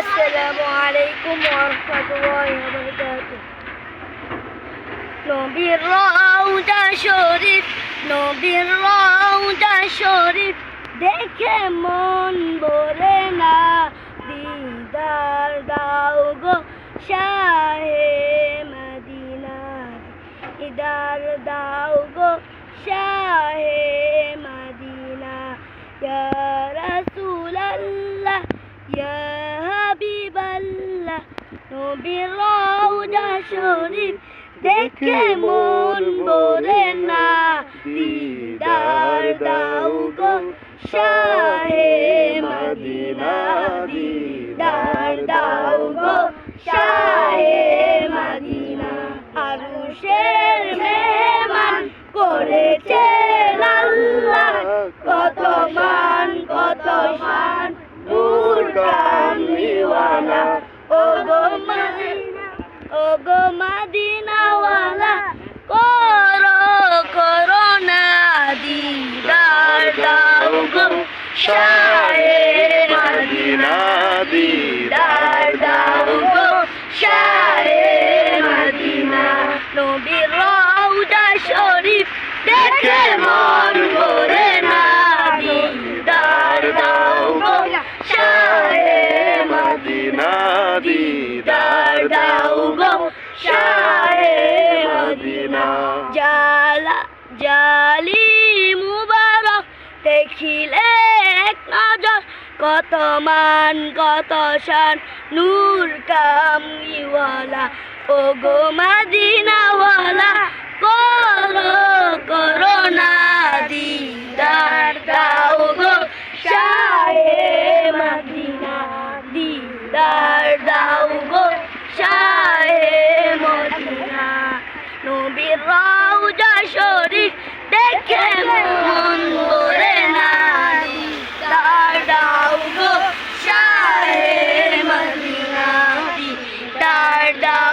আসসালামু আলাইকুম ওরহমতুল্লাহি ওয়াবারাকাতুহ। নবীর শরীফ নবীর শরীফ, দেখে মন ভরে না। দিদার দাও গো শাহে মদিনা দিদার দাও গো শাহে নবীর রওজা শরীফ দেখে মন বলে না। দিদার দাও গো শাহে মদিনা দিদার দাও গো শাহে গো শাহে মদিনা দিদার দাও গো শাহে মদিনা নবীর রওজা শরীফ দেখে মন ভরে না, দিদার দাও গো শাহে মদিনা দিদার দাও গো শাহে মদিনা। জালা জালি দেখিলে এক নজর, কত মান, কত শান, নূর কামলিওয়ালা ও গো মদিনাওয়ালা, করো করো না দিদার, দাও গো শাহে মদিনা Lord.